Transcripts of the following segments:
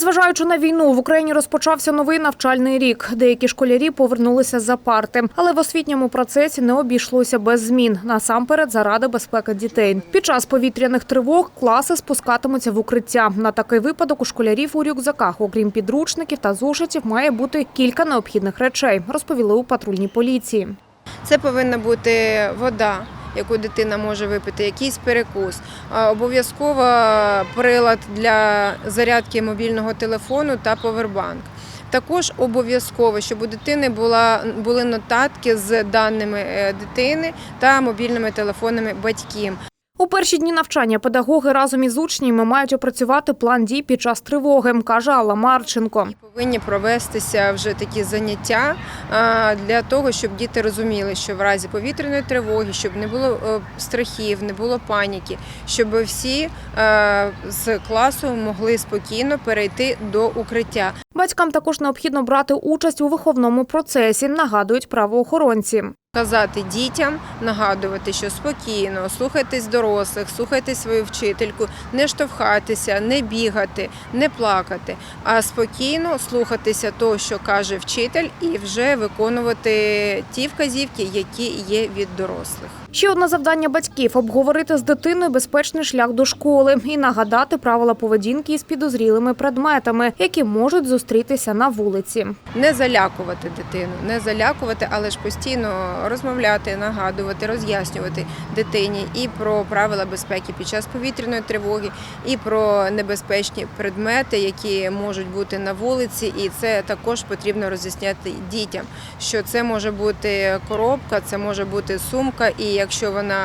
Зважаючи на війну, в Україні розпочався новий навчальний рік. Деякі школярі повернулися за парти, але в освітньому процесі не обійшлося без змін. Насамперед, заради безпеки дітей. Під час повітряних тривог класи спускатимуться в укриття. На такий випадок у школярів у рюкзаках, окрім підручників та зошитів, має бути кілька необхідних речей, розповіли у патрульній поліції. Це повинна бути вода, яку дитина може випити, якийсь перекус. Обов'язково прилад для зарядки мобільного телефону та повербанк. Також обов'язково, щоб у дитини була, були нотатки з даними е, дитини та мобільними телефонами батьків. У перші дні навчання педагоги разом із учнями мають опрацювати план дій під час тривоги, каже Алла Марченко. Повинні провестися вже такі заняття для того, щоб діти розуміли, що в разі повітряної тривоги, щоб не було е, страхів, не було паніки, щоб всі е, з класу могли спокійно перейти до укриття. Батькам також необхідно брати участь у виховному процесі, нагадують правоохоронці. Казати дітям, нагадувати, що спокійно, слухайтесь дорослих, слухайте свою вчительку, не штовхатися, не бігати, не плакати, а спокійно слухатися того, що каже вчитель, і вже виконувати ті вказівки, які є від дорослих. Ще одне завдання батьків обговорити з дитиною безпечний шлях до школи і нагадати правила поведінки із підозрілими предметами, які можуть зустрітися на вулиці. Не залякувати дитину, не залякувати, але ж постійно розмовляти, нагадувати, роз'яснювати дитині і про правила безпеки під час повітряної тривоги, і про небезпечні предмети, які можуть бути на вулиці. І це також потрібно роз'ясняти дітям, що це може бути коробка, це може бути сумка, і якщо вона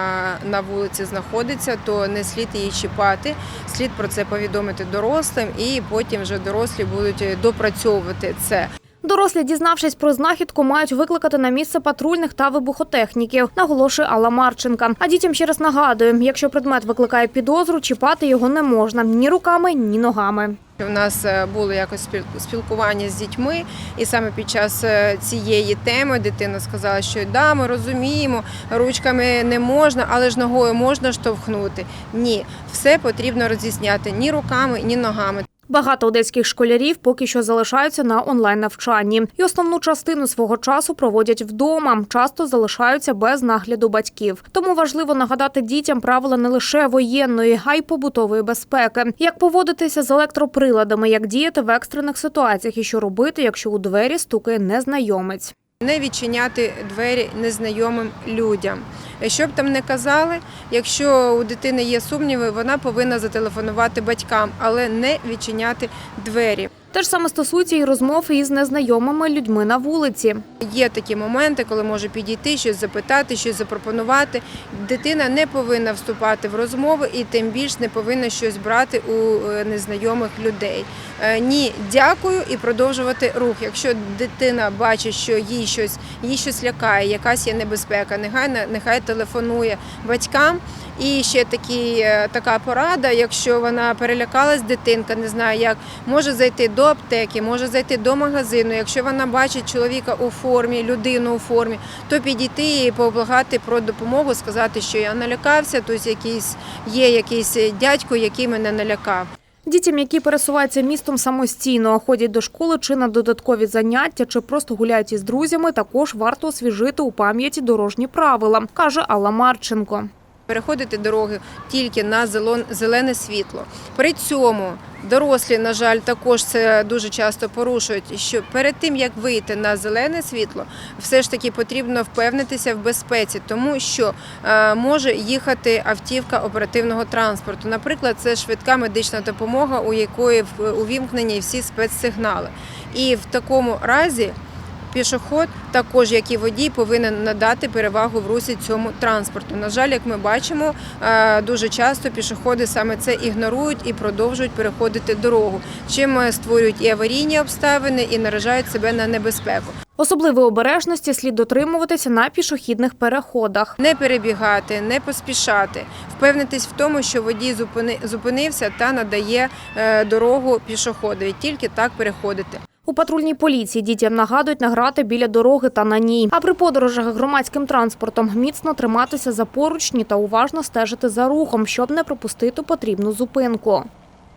на вулиці знаходиться, то не слід її чіпати. Слід про це повідомити дорослим, і потім вже дорослі будуть допрацьовувати це. Дорослі, дізнавшись про знахідку, мають викликати на місце патрульних та вибухотехніків, наголошує Алла Марченка. А дітям ще раз нагадує, якщо предмет викликає підозру, чіпати його не можна ні руками, ні ногами. У нас е, було якось спілкування з дітьми, і саме під час е, цієї теми дитина сказала, що да, ми розуміємо, ручками не можна, але ж ногою можна штовхнути. Ні, все потрібно роз'ясняти ні руками, ні ногами. Багато одеських школярів поки що залишаються на онлайн навчанні і основну частину свого часу проводять вдома. Часто залишаються без нагляду батьків. Тому важливо нагадати дітям правила не лише воєнної, а й побутової безпеки, як поводитися з електроприладами, як діяти в екстрених ситуаціях і що робити, якщо у двері стукає незнайомець. Не відчиняти двері незнайомим людям. Що б там не казали, якщо у дитини є сумніви, вона повинна зателефонувати батькам, але не відчиняти двері. Те ж саме стосується і розмов із незнайомими людьми на вулиці. Є такі моменти, коли може підійти, щось запитати, щось запропонувати. Дитина не повинна вступати в розмови і тим більш не повинна щось брати у е, незнайомих людей. Е, Ні, дякую і продовжувати рух. Якщо дитина бачить, що їй щось їй щось лякає, якась є небезпека, нехай нехай телефонує батькам. І ще такі, е, така порада, якщо вона перелякалась, дитинка не знає як, може зайти до аптеки, може зайти до магазину. Якщо вона бачить чоловіка у формі, людину у формі, то підійти і поблагати про допомогу, сказати, що я налякався, тобто якийсь є якийсь дядько, який мене налякав. Дітям, які пересуваються містом самостійно, ходять до школи чи на додаткові заняття, чи просто гуляють із друзями, також варто освіжити у пам'яті дорожні правила, каже Алла Марченко. Переходити дороги тільки на зелене світло. При цьому дорослі, на жаль, також це дуже часто порушують. Що перед тим як вийти на зелене світло, все ж таки потрібно впевнитися в безпеці, тому що е, може їхати автівка оперативного транспорту. Наприклад, це швидка медична допомога, у якої увімкнені всі спецсигнали. І в такому разі. Пішоход, також як і водій, повинен надати перевагу в русі цьому транспорту. На жаль, як ми бачимо, е, дуже часто пішоходи саме це ігнорують і продовжують переходити дорогу, чим е, створюють і аварійні обставини, і наражають себе на небезпеку. Особливої обережності слід дотримуватися на пішохідних переходах. Не перебігати, не поспішати, впевнитись в тому, що водій зупини- зупинився та надає е, дорогу пішоходові. Тільки так переходити. У патрульній поліції дітям нагадують награти біля дороги та на ній. А при подорожах громадським транспортом міцно триматися за поручні та уважно стежити за рухом, щоб не пропустити потрібну зупинку.